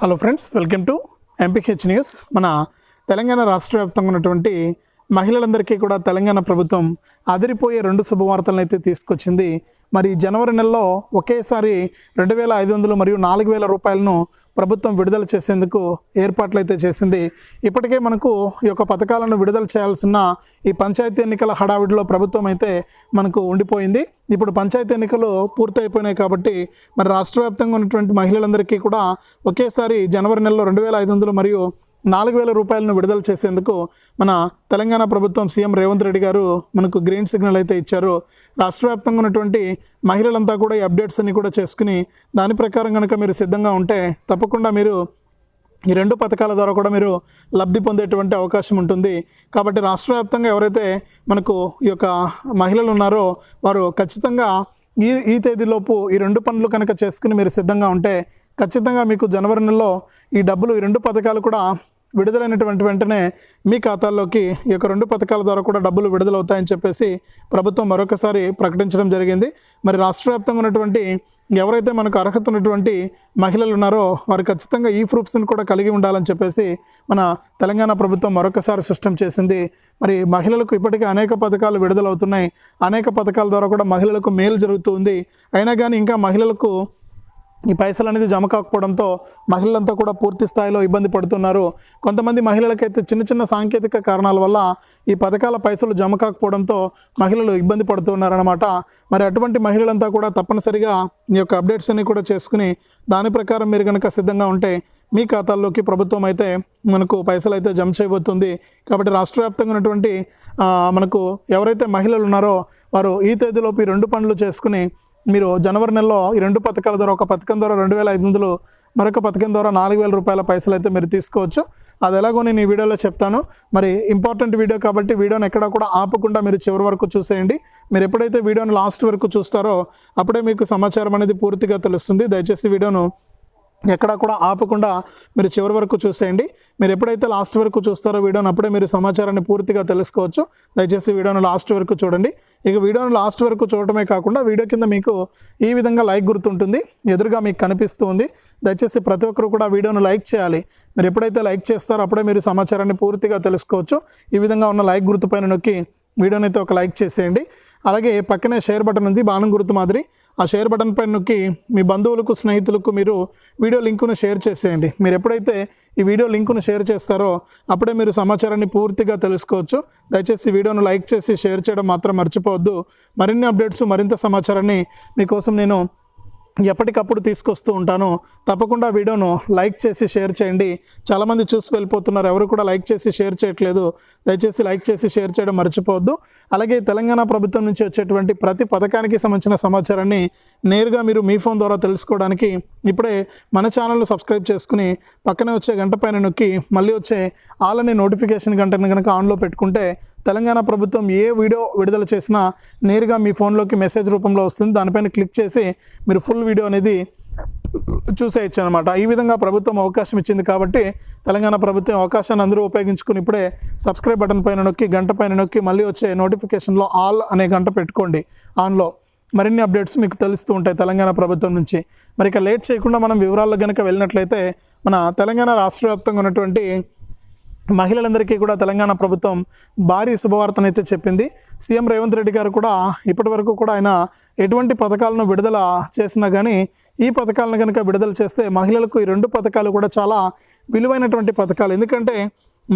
Hello friends welcome to MPH news మన తెలంగాణ రాష్ట్ర వ్యాప్తంగా ఉన్నటువంటి మహిళలందరికీ కూడా తెలంగాణ ప్రభుత్వం అదిరిపోయే రెండు శుభవార్తలను అయితే తీసుకొచ్చింది. మరి జనవరి నెలలో ఒకేసారి రెండు వేల ఐదు వందలు మరియు నాలుగు వేల రూపాయలను ప్రభుత్వం విడుదల చేసేందుకు ఏర్పాట్లు అయితే చేసింది. ఇప్పటికే మనకు ఈ యొక్క పథకాలను విడుదల చేయాల్సిన ఈ పంచాయతీ ఎన్నికల హడావిడిలో ప్రభుత్వం అయితే మనకు ఉండిపోయింది. ఇప్పుడు పంచాయతీ ఎన్నికలు పూర్తయిపోయినాయి కాబట్టి మరి రాష్ట్ర వ్యాప్తంగా ఉన్నటువంటి మహిళలందరికీ కూడా ఒకేసారి జనవరి నెలలో రెండు వేల ఐదు వందలు మరియు నాలుగు వేల రూపాయలను విడుదల చేసేందుకు మన తెలంగాణ ప్రభుత్వం సీఎం రేవంత్ రెడ్డి గారు మనకు గ్రీన్ సిగ్నల్ అయితే ఇచ్చారు. రాష్ట్ర వ్యాప్తంగా ఉన్నటువంటి మహిళలంతా కూడా ఈ అప్డేట్స్ అన్ని కూడా చేసుకుని దాని ప్రకారం కనుక మీరు సిద్ధంగా ఉంటే తప్పకుండా మీరు ఈ రెండు పథకాల ద్వారా కూడా మీరు లబ్ధి పొందేటువంటి అవకాశం ఉంటుంది. కాబట్టి రాష్ట్ర వ్యాప్తంగా ఎవరైతే మనకు ఈ యొక్క మహిళలు ఉన్నారో వారు ఖచ్చితంగా ఈ ఈ తేదీలోపు ఈ రెండు పనులు కనుక చేసుకుని మీరు సిద్ధంగా ఉంటే ఖచ్చితంగా మీకు జనవరి నెలలో ఈ డబ్బులు ఈ రెండు పథకాలు కూడా విడుదలైనటువంటి వెంటనే మీ ఖాతాల్లోకి ఈ యొక్క రెండు పథకాల ద్వారా కూడా డబ్బులు విడుదలవుతాయని చెప్పేసి ప్రభుత్వం మరొకసారి ప్రకటించడం జరిగింది. మరి రాష్ట్ర వ్యాప్తంగా ఉన్నటువంటి ఎవరైతే మనకు అర్హత ఉన్నటువంటి మహిళలు ఉన్నారో వారు ఖచ్చితంగా ఈ ప్రూఫ్స్ని కూడా కలిగి ఉండాలని చెప్పేసి మన తెలంగాణ ప్రభుత్వం మరొకసారి సిస్టమ్ చేసింది. మరి మహిళలకు ఇప్పటికే అనేక పథకాలు విడుదలవుతున్నాయి. అనేక పథకాల ద్వారా కూడా మహిళలకు మేలు జరుగుతుంది అయినా కానీ ఇంకా మహిళలకు ఈ పైసలు అనేది జమ కాకపోవడంతో మహిళలంతా కూడా పూర్తి స్థాయిలో ఇబ్బంది పడుతున్నారు. కొంతమంది మహిళలకైతే చిన్న చిన్న సాంకేతిక కారణాల వల్ల ఈ పథకాల పైసలు జమ కాకపోవడంతో మహిళలు ఇబ్బంది పడుతున్నారనమాట మరి అటువంటి మహిళలంతా కూడా తప్పనిసరిగా ఈ యొక్క అప్డేట్స్ అన్ని కూడా చేసుకుని దాని ప్రకారం మీరు కనుక సిద్ధంగా ఉంటే మీ ఖాతాల్లోకి ప్రభుత్వం అయితే మనకు పైసలు అయితే జమ చేయబోతుంది. కాబట్టి రాష్ట్ర వ్యాప్తంగా ఉన్నటువంటి మనకు ఎవరైతే మహిళలు ఉన్నారో వారు ఈ తేదీలోపు ఈ రెండు పనులు చేసుకుని మీరు జనవరి నెలలో ఈ రెండు పథకాల ద్వారా ఒక పథకం ద్వారా రెండు వేల ఐదు వందలు మరొక పథకం ద్వారా నాలుగు వేల రూపాయల పైసలు అయితే మీరు తీసుకోవచ్చు. అది ఎలాగో నేను ఈ వీడియోలో చెప్తాను. మరి ఇంపార్టెంట్ వీడియో కాబట్టి వీడియోని ఎక్కడ కూడా ఆపకుండా మీరు చివరి వరకు చూసేయండి. మీరు ఎప్పుడైతే వీడియోని లాస్ట్ వరకు చూస్తారో అప్పుడే మీకు సమాచారం అనేది పూర్తిగా తెలుస్తుంది. దయచేసి వీడియోను ఎక్కడా కూడా ఆపకుండా మీరు చివరి వరకు చూసేయండి. మీరు ఎప్పుడైతే లాస్ట్ వరకు చూస్తారో వీడియోని అప్పుడే మీరు సమాచారాన్ని పూర్తిగా తెలుసుకోవచ్చు. దయచేసి వీడియోను లాస్ట్ వరకు చూడండి. ఇక వీడియోను లాస్ట్ వరకు చూడటమే కాకుండా వీడియో కింద మీకు ఈ విధంగా లైక్ గుర్తుంటుంది. ఎదురుగా మీకు కనిపిస్తుంది దయచేసి ప్రతి ఒక్కరు కూడా వీడియోను లైక్ చేయాలి. మీరు ఎప్పుడైతే లైక్ చేస్తారో అప్పుడే మీరు సమాచారాన్ని పూర్తిగా తెలుసుకోవచ్చు. ఈ విధంగా ఉన్న లైక్ గుర్తు పైన నొక్కి వీడియోనైతే అయితే ఒక లైక్ చేసేయండి. అలాగే పక్కనే షేర్ బటన్ ఉంది. బాణం గుర్తు మాదిరి. ఆ షేర్ బటన్ పైన నొక్కి మీ బంధువులకు స్నేహితులకు మీరు వీడియో లింకును షేర్ చేసేయండి. మీరు ఎప్పుడైతే ఈ వీడియో లింకును షేర్ చేస్తారో అప్పుడే మీరు సమాచారాన్ని పూర్తిగా తెలుసుకోవచ్చు. దయచేసి వీడియోను లైక్ చేసి షేర్ చేయడం మాత్రం మర్చిపోవద్దు. మరిన్ని అప్డేట్స్ మరింత సమాచారాన్ని మీకోసం నేను ఎప్పటికప్పుడు తీసుకొస్తూ ఉంటాను. తప్పకుండా వీడియోను లైక్ చేసి షేర్ చేయండి. చాలామంది చూసి వెళ్ళిపోతున్నారు. ఎవరు కూడా లైక్ చేసి షేర్ చేయట్లేదు. దయచేసి లైక్ చేసి షేర్ చేయడం మర్చిపోవద్దు. అలాగే తెలంగాణ ప్రభుత్వం నుంచి వచ్చేటువంటి ప్రతి పథకానికి సంబంధించిన సమాచారాన్ని నేరుగా మీరు మీ ఫోన్ ద్వారా తెలుసుకోవడానికి ఇప్పుడే మన ఛానల్ను సబ్స్క్రైబ్ చేసుకుని పక్కనే వచ్చే గంట పైన నొక్కి మళ్ళీ వచ్చే ఆల్ అనే నోటిఫికేషన్ గంటను కనుక ఆన్లో పెట్టుకుంటే తెలంగాణ ప్రభుత్వం ఏ వీడియో విడుదల చేసినా నేరుగా మీ ఫోన్లోకి మెసేజ్ రూపంలో వస్తుంది. దానిపైన క్లిక్ చేసి మీరు ఫుల్ వీడియో అనేది చూసేయచ్చు అనమాట ఈ విధంగా ప్రభుత్వం అవకాశం ఇచ్చింది కాబట్టి తెలంగాణ ప్రభుత్వం అవకాశాన్ని అందరూ ఉపయోగించుకుని ఇప్పుడే సబ్స్క్రైబ్ బటన్ పైన నొక్కి గంట పైన నొక్కి మళ్ళీ వచ్చే నోటిఫికేషన్లో ఆల్ అనే గంట పెట్టుకోండి ఆన్లో. మరిన్ని అప్డేట్స్ మీకు తెలుస్తూ ఉంటాయి తెలంగాణ ప్రభుత్వం నుంచి. మరి ఇక లేట్ చేయకుండా మనం వివరాల్లో కనుక వెళ్ళినట్లయితే మన తెలంగాణ రాష్ట్ర వ్యాప్తంగా ఉన్నటువంటి మహిళలందరికీ కూడా తెలంగాణ ప్రభుత్వం భారీ శుభవార్తనైతే చెప్పింది. సీఎం రేవంత్ రెడ్డి గారు కూడా ఇప్పటి వరకు కూడా ఆయన ఎటువంటి పథకాలను విడుదల చేసినా కానీ ఈ పథకాలను కనుక విడుదల చేస్తే మహిళలకు ఈ రెండు పథకాలు కూడా చాలా విలువైనటువంటి పథకాలు. ఎందుకంటే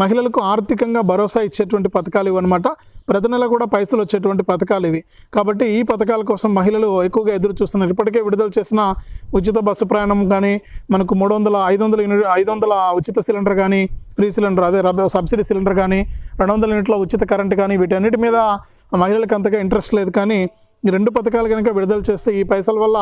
మహిళలకు ఆర్థికంగా భరోసా ఇచ్చేటువంటి పథకాలు ఇవి అనమాట ప్రతి నెల కూడా పైసలు వచ్చేటువంటి పథకాలు ఇవి. కాబట్టి ఈ పథకాల కోసం మహిళలు ఎక్కువగా ఎదురు చూస్తున్నారు. ఇప్పటికే విడుదల చేసిన ఉచిత బస్సు ప్రయాణం కానీ మనకు మూడు వందల ఐదు వందల యూనిట్ ఐదు వందల ఉచిత సిలిండర్ కానీ ఫ్రీ సిలిండర్ అదే సబ్సిడీ సిలిండర్ కానీ రెండు వందల యూనిట్ల ఉచిత కరెంట్ కానీ వీటన్నిటి మీద మహిళలకు అంతగా ఇంట్రెస్ట్ లేదు. కానీ ఈ రెండు పథకాలు కనుక విడుదల చేస్తే ఈ పైసల వల్ల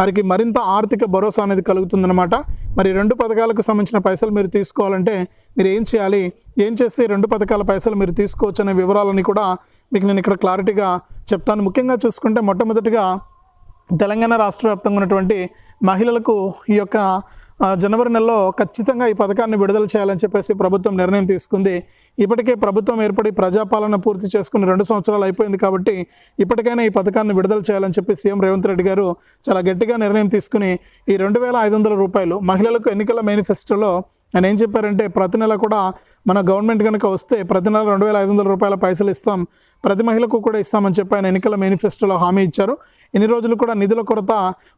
వారికి మరింత ఆర్థిక భరోసా అనేది కలుగుతుందన్నమాట. మరి రెండు పథకాలకు సంబంధించిన పైసలు మీరు తీసుకోవాలంటే మీరు ఏం చేయాలి? ఏం చేస్తే రెండు పథకాల పైసలు మీరు తీసుకోవచ్చు అనే వివరాలని కూడా మీకు నేను ఇక్కడ క్లారిటీగా చెప్తాను. ముఖ్యంగా చూసుకుంటే మొట్టమొదటిగా తెలంగాణ రాష్ట్ర వ్యాప్తంగా ఉన్నటువంటి మహిళలకు ఈ యొక్క జనవరి నెలలో ఖచ్చితంగా ఈ పథకాన్ని విడుదల చేయాలని చెప్పేసి ప్రభుత్వం నిర్ణయం తీసుకుంది. ఇప్పటికే ప్రభుత్వం ఏర్పడి ప్రజాపాలన పూర్తి చేసుకుని రెండు సంవత్సరాలు అయిపోయింది కాబట్టి ఇప్పటికైనా ఈ పథకాన్ని విడుదల చేయాలని చెప్పి సీఎం రేవంత్ రెడ్డి గారు చాలా గట్టిగా నిర్ణయం తీసుకుని ఈ రెండు వేల ఐదు వందల రూపాయలు మహిళలకు ఎన్నికల మేనిఫెస్టోలో ఆయన ఏం చెప్పారంటే ప్రతి నెల కూడా మన గవర్నమెంట్ కనుక వస్తే ప్రతి నెల రెండు వేల ఐదు వందల రూపాయల పైసలు ఇస్తాం. ప్రతి మహిళకు కూడా ఇస్తామని చెప్పి ఆయన ఎన్నికల మేనిఫెస్టోలో హామీ ఇచ్చారు. ఇన్ని రోజులు కూడా నిధుల కొరత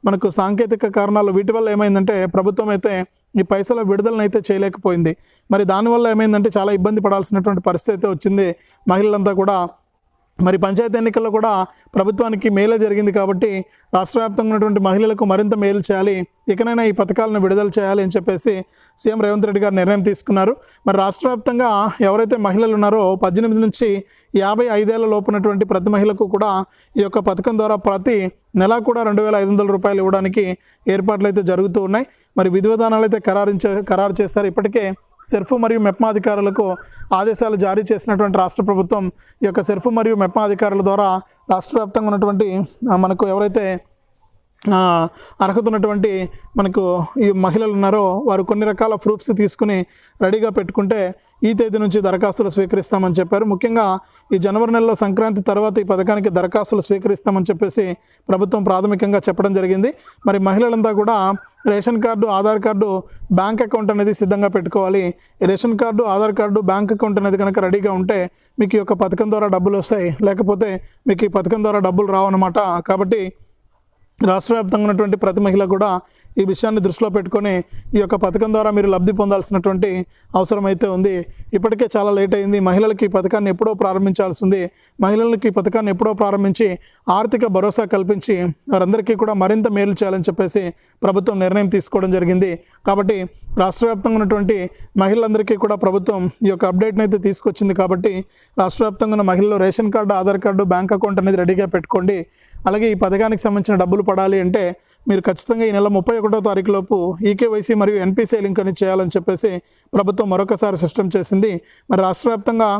మనకు సాంకేతిక కారణాలు వీటి వల్ల ఏమైందంటే ప్రభుత్వం అయితే ఈ పైసల విడుదలనైతే చేయలేకపోయింది. మరి దానివల్ల ఏమైందంటే చాలా ఇబ్బంది పడాల్సినటువంటి పరిస్థితి అయితే వచ్చింది. మహిళలంతా కూడా మరి పంచాయతీ ఎన్నికల్లో కూడా ప్రభుత్వానికి మేలే జరిగింది కాబట్టి రాష్ట్ర వ్యాప్తంగా ఉన్నటువంటి మహిళలకు మరింత మేలు చేయాలి ఇకనైనా ఈ పథకాలను విడుదల చేయాలి అని చెప్పేసి సీఎం రేవంత్ రెడ్డి గారు నిర్ణయం తీసుకున్నారు. మరి రాష్ట్ర వ్యాప్తంగా ఎవరైతే మహిళలు ఉన్నారో పద్దెనిమిది నుంచి యాభై ఐదేళ్ళ లోపునటువంటి ప్రతి మహిళకు కూడా ఈ యొక్క పథకం ద్వారా ప్రతి నెల కూడా రెండు వేల ఐదు వందల రూపాయలు ఇవ్వడానికి ఏర్పాట్లు అయితే జరుగుతూ ఉన్నాయి. మరి విధి విధానాలు అయితే ఖరారించే ఖరారు చేస్తారు ఇప్పటికే సెర్ఫ్ మరియు మెప్మా అధికారులకు ఆదేశాలు జారీ చేసినటువంటి రాష్ట్ర ప్రభుత్వం ఈ యొక్క సెర్ఫ్ మరియు మెప్మా అధికారుల ద్వారా రాష్ట్ర వ్యాప్తంగా ఉన్నటువంటి మనకు ఎవరైతే అర్హత ఉన్నటువంటి మనకు ఈ మహిళలు ఉన్నారో వారు కొన్ని రకాల ప్రూఫ్స్ తీసుకుని రెడీగా పెట్టుకుంటే ఈ తేదీ నుంచి దరఖాస్తులు స్వీకరిస్తామని చెప్పారు. ముఖ్యంగా ఈ జనవరి నెలలో సంక్రాంతి తర్వాత ఈ పథకానికి దరఖాస్తులు స్వీకరిస్తామని చెప్పేసి ప్రభుత్వం ప్రాథమికంగా చెప్పడం జరిగింది. మరి మహిళలంతా కూడా ration card Aadhaar card bank account అనేది సిద్ధంగా పెట్టుకోవాలి. Ration card Aadhaar card bank account అనేది కనుక రెడీగా ఉంటే మీకు ఈ యొక్క పథకం ద్వారా డబ్బులు వస్తాయి. లేకపోతే మీకు ఈ పథకం ద్వారా డబ్బులు రావన్నమాట. కాబట్టి రాష్ట్ర వ్యాప్తంగా ఉన్నటువంటి ప్రతి మహిళ కూడా ఈ విషయాన్ని దృష్టిలో పెట్టుకొని ఈ యొక్క పథకం ద్వారా మీరు లబ్ధి పొందాల్సినటువంటి అవసరం అయితే ఉంది. ఇప్పటికే చాలా లేట్ అయింది. మహిళలకి ఈ పథకాన్ని ఎప్పుడో ప్రారంభించాల్సింది. మహిళలకి ఈ పథకాన్ని ఎప్పుడో ప్రారంభించి ఆర్థిక భరోసా కల్పించి వారందరికీ కూడా మరింత మేలు చేయాలని చెప్పేసి ప్రభుత్వం నిర్ణయం తీసుకోవడం జరిగింది. కాబట్టి రాష్ట్ర వ్యాప్తంగా ఉన్నటువంటి మహిళలందరికీ కూడా ప్రభుత్వం ఈ యొక్క అప్డేట్ని అయితే తీసుకొచ్చింది కాబట్టి రాష్ట్ర వ్యాప్తంగా ఉన్న మహిళలు ration card Aadhaar card bank account అనేది రెడీగా పెట్టుకోండి. అలాగే ఈ పథకానికి సంబంధించిన డబ్బులు పడాలి అంటే మీరు ఖచ్చితంగా ఈ నెల ముప్పై ఒకటో తారీఖు లోపు ఈకేవైసీ మరియు ఎన్పిసిఐ లింక్ అని చేయాలని చెప్పేసి ప్రభుత్వం మరొకసారి సిస్టమ్ చేసింది. మరి రాష్ట్ర వ్యాప్తంగా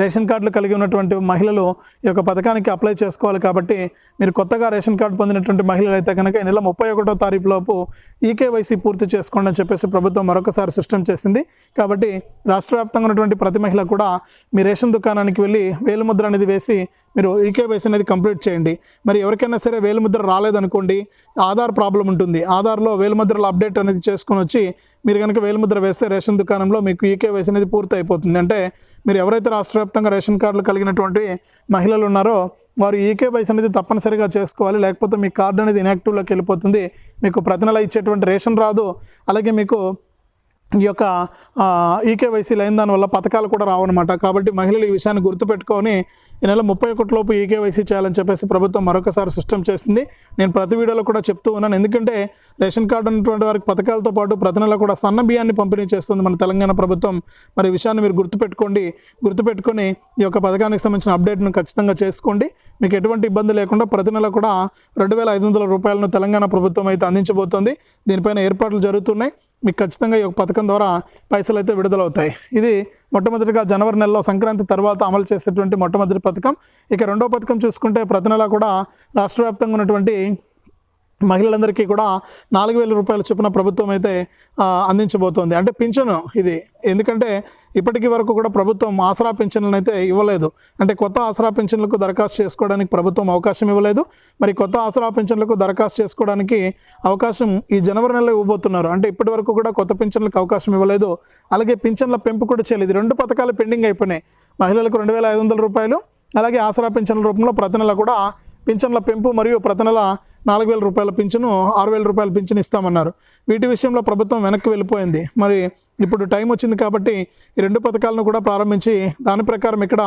రేషన్ కార్డులు కలిగి ఉన్నటువంటి మహిళలు ఈ యొక్క పథకానికి అప్లై చేసుకోవాలి కాబట్టి మీరు కొత్తగా రేషన్ కార్డు పొందినటువంటి మహిళలు అయితే కనుక ఈ నెల ముప్పై ఒకటో తారీఖు లోపు ఈకేవైసీ పూర్తి చేసుకోండి అని చెప్పేసి ప్రభుత్వం మరొకసారి సిస్టమ్ చేసింది. కాబట్టి రాష్ట్ర వ్యాప్తంగా ఉన్నటువంటి ప్రతి మహిళ కూడా మీ రేషన్ దుకాణానికి వెళ్ళి వేలుముద్ర అనేది వేసి మీరు ఈకేవైసీ అనేది కంప్లీట్ చేయండి. మరి ఎవరికైనా సరే వేలుముద్ర రాలేదనుకోండి ఆధార్ ప్రాబ్లం ఉంటుంది. ఆధార్లో వేలుముద్రల అప్డేట్ అనేది చేసుకొని వచ్చి మీరు కనుక వేలుముద్ర వేస్తే రేషన్ దుకాణంలో మీకు ఈకేవైసీ అనేది పూర్తి అయిపోతుంది అంటే మీరు ఎవరైతే రాష్ట్ర వ్యాప్తంగా రేషన్ కార్డులు కలిగినటువంటి మహిళలు ఉన్నారో వారు ఈకే ఈకేవైసీ అనేది తప్పనిసరిగా చేసుకోవాలి. లేకపోతే మీ కార్డు అనేది ఇన్యాక్టివ్లోకి వెళ్ళిపోతుంది. మీకు ప్రతి నెల ఇచ్చేటువంటి రేషన్ రాదు. అలాగే మీకు ఈ యొక్క ఈకేవైసీ లేని దానివల్ల పథకాలు కూడా రావన్నమాట. కాబట్టి మహిళలు ఈ విషయాన్ని గుర్తుపెట్టుకొని ఈ నెల ముప్పై ఒకటిలోపు ఈకేవైసీ చేయాలని చెప్పేసి ప్రభుత్వం మరొకసారి సిస్టమ్ చేసింది. నేను ప్రతి వీడియోలో కూడా చెప్తూ ఉన్నాను. ఎందుకంటే రేషన్ కార్డు ఉన్నటువంటి వారికి పథకాలతో పాటు ప్రతి నెల కూడా సన్న బియ్యాన్ని పంపిణీ చేస్తుంది మన తెలంగాణ ప్రభుత్వం. మరి విషయాన్ని మీరు గుర్తుపెట్టుకోండి. గుర్తుపెట్టుకొని ఈ యొక్క పథకానికి సంబంధించిన అప్డేట్ను ఖచ్చితంగా చేసుకోండి. మీకు ఎటువంటి ఇబ్బంది లేకుండా ప్రతి నెల కూడా రెండు వేల ఐదు వందల రూపాయలను తెలంగాణ ప్రభుత్వం అయితే అందించబోతోంది. దీనిపైన ఏర్పాట్లు జరుగుతున్నాయి. మీకు ఖచ్చితంగా ఈ యొక్క పథకం ద్వారా పైసలు అయితే విడుదలవుతాయి. ఇది మొట్టమొదటిగా జనవరి నెలలో సంక్రాంతి తర్వాత అమలు చేసేటువంటి మొట్టమొదటి పథకం. ఇక రెండో పథకం చూసుకుంటే ప్రతి నెల కూడా రాష్ట్ర వ్యాప్తంగా ఉన్నటువంటి మహిళలందరికీ కూడా నాలుగు వేల రూపాయల చొప్పున ప్రభుత్వం అయితే అందించబోతోంది. అంటే పింఛను ఇది. ఎందుకంటే ఇప్పటికి వరకు కూడా ప్రభుత్వం ఆసరా పింఛన్లను అయితే ఇవ్వలేదు. అంటే కొత్త ఆసరా పింఛన్లకు దరఖాస్తు చేసుకోవడానికి ప్రభుత్వం అవకాశం ఇవ్వలేదు. మరి కొత్త ఆసరా పింఛన్లకు దరఖాస్తు చేసుకోవడానికి అవకాశం ఈ జనవరి నెలలో ఇవ్వబోతున్నారు. అంటే ఇప్పటి వరకు కూడా కొత్త పింఛన్లకు అవకాశం ఇవ్వలేదు. అలాగే పింఛన్ల పెంపు కూడా చేయలేదు. రెండు పథకాలు పెండింగ్ అయిపోయినాయి. మహిళలకు రెండు వేల ఐదు వందల రూపాయలు అలాగే ఆసరా పింఛన్ల రూపంలో ప్రతి నెల కూడా పింఛన్ల పెంపు మరియు ప్రతి నెల నాలుగు వేల రూపాయల పింఛను ఆరు వేల రూపాయల పింఛను ఇస్తామన్నారు. వీటి విషయంలో ప్రభుత్వం వెనక్కి వెళ్ళిపోయింది. మరి ఇప్పుడు టైం వచ్చింది కాబట్టి ఈ రెండు పథకాలను కూడా ప్రారంభించి దాని ప్రకారం ఇక్కడ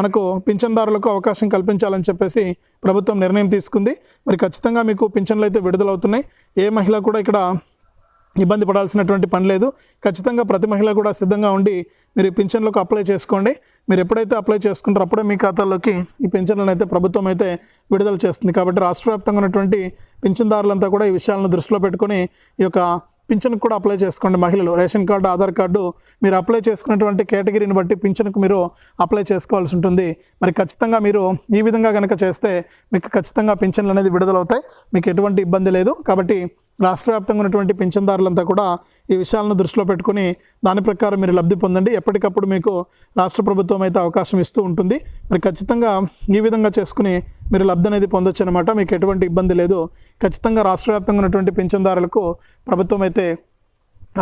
మనకు పింఛన్దారులకు అవకాశం కల్పించాలని చెప్పేసి ప్రభుత్వం నిర్ణయం తీసుకుంది. మరి ఖచ్చితంగా మీకు పింఛన్లు అయితే విడుదలవుతున్నాయి. ఏ మహిళ కూడా ఇక్కడ ఇబ్బంది పడాల్సినటువంటి పని లేదు. ఖచ్చితంగా ప్రతి మహిళ కూడా సిద్ధంగా ఉండి మీరు పింఛన్లకు అప్లై చేసుకోండి. మీరు ఎప్పుడైతే అప్లై చేసుకుంటారో అప్పుడే మీ ఖాతాల్లోకి ఈ పింఛన్లను అయితే ప్రభుత్వం అయితే విడుదల చేస్తుంది. కాబట్టి రాష్ట్ర వ్యాప్తంగా ఉన్నటువంటి పింఛన్దారులంతా కూడా ఈ విషయాలను దృష్టిలో పెట్టుకొని ఈ యొక్క పింఛన్కి కూడా అప్లై చేసుకోండి. మహిళలు రేషన్ కార్డు ఆధార్ కార్డు మీరు అప్లై చేసుకున్నటువంటి కేటగిరీని బట్టి పింఛన్కు మీరు అప్లై చేసుకోవాల్సి ఉంటుంది. మరి ఖచ్చితంగా మీరు ఈ విధంగా కనుక చేస్తే మీకు ఖచ్చితంగా పింఛన్లు అనేది విడుదలవుతాయి. మీకు ఎటువంటి ఇబ్బంది లేదు. కాబట్టి రాష్ట్ర వ్యాప్తంగా ఉన్నటువంటి పింఛన్దారులంతా కూడా ఈ విషయాలను దృష్టిలో పెట్టుకుని దాని ప్రకారం మీరు లబ్ధి పొందండి. ఎప్పటికప్పుడు మీకు రాష్ట్ర ప్రభుత్వం అయితే అవకాశం ఇస్తూ ఉంటుంది. మరి ఖచ్చితంగా ఈ విధంగా చేసుకుని మీరు లబ్ధి అనేది పొందొచ్చు అనమాట మీకు ఎటువంటి ఇబ్బంది లేదు. ఖచ్చితంగా రాష్ట్ర వ్యాప్తంగా ఉన్నటువంటి పింఛన్దారులకు ప్రభుత్వం అయితే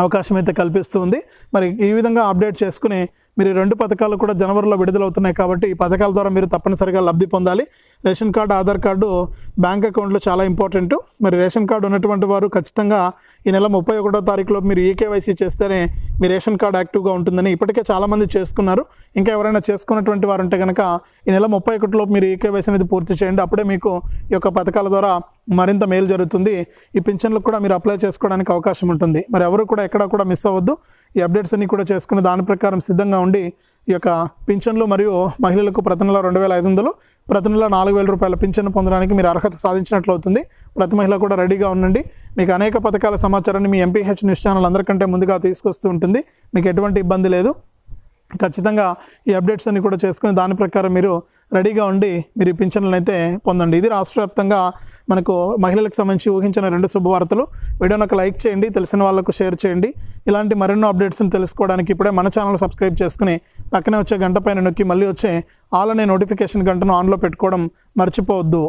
అవకాశం అయితే కల్పిస్తూ ఉంది. మరి ఈ విధంగా అప్డేట్ చేసుకుని మీరు రెండు పథకాలు కూడా జనవరిలో విడుదలవుతున్నాయి కాబట్టి ఈ పథకాల ద్వారా మీరు తప్పనిసరిగా లబ్ధి పొందాలి. Ration card Aadhaar card bank అకౌంట్లో చాలా ఇంపార్టెంట్. మరి రేషన్ కార్డు ఉన్నటువంటి వారు ఖచ్చితంగా ఈ నెల ముప్పై ఒకటో తారీఖులో మీరు ఈకేవైసీ చేస్తేనే మీ రేషన్ కార్డు యాక్టివ్గా ఉంటుందని ఇప్పటికే చాలామంది చేసుకున్నారు. ఇంకా ఎవరైనా చేసుకున్నటువంటి వారు ఉంటే కనుక ఈ నెల ముప్పై ఒకటిలో మీరు ఈకేవైసీ అనేది పూర్తి చేయండి. అప్పుడే మీకు ఈ యొక్క పథకాల ద్వారా మరింత మేలు జరుగుతుంది. ఈ పింఛన్లకు కూడా మీరు అప్లై చేసుకోవడానికి అవకాశం ఉంటుంది. మరి ఎవరు కూడా ఎక్కడా కూడా మిస్ అవ్వద్దు. ఈ అప్డేట్స్ అన్ని కూడా చేసుకుని దాని ప్రకారం సిద్ధంగా ఉండి ఈ యొక్క పింఛన్లు మరియు మహిళలకు ప్రతి నెల రెండు వేల ఐదు వందలు ప్రతి నెల నాలుగు వేల రూపాయల పింఛన్ పొందడానికి మీరు అర్హత సాధించినట్లు అవుతుంది. ప్రతి మహిళ కూడా రెడీగా ఉండండి. మీకు అనేక పథకాల సమాచారాన్ని మీ ఎంపీహెచ్ న్యూస్ ఛానల్ అందరికంటే ముందుగా తీసుకొస్తూ ఉంటుంది. మీకు ఎటువంటి ఇబ్బంది లేదు. ఖచ్చితంగా ఈ అప్డేట్స్ అన్ని కూడా చేసుకుని దాని ప్రకారం మీరు రెడీగా ఉండి మీరు ఈ పింఛన్లను అయితే పొందండి. ఇది రాష్ట్ర వ్యాప్తంగా మనకు మహిళలకు సంబంధించి ఊహించిన రెండు శుభవార్తలు. వీడియోని ఒక లైక్ చేయండి తెలిసిన వాళ్ళకు షేర్ చేయండి. ఇలాంటి మరెన్నో అప్డేట్స్ని తెలుసుకోవడానికి ఇప్పుడే మన ఛానల్ సబ్స్క్రైబ్ చేసుకుని పక్కనే వచ్చే గంట పైన నొక్కి మళ్ళీ వచ్చే ఆల్ అనే నోటిఫికేషన్ గంటను ఆన్లో పెట్టుకోవడం మర్చిపోవద్దు.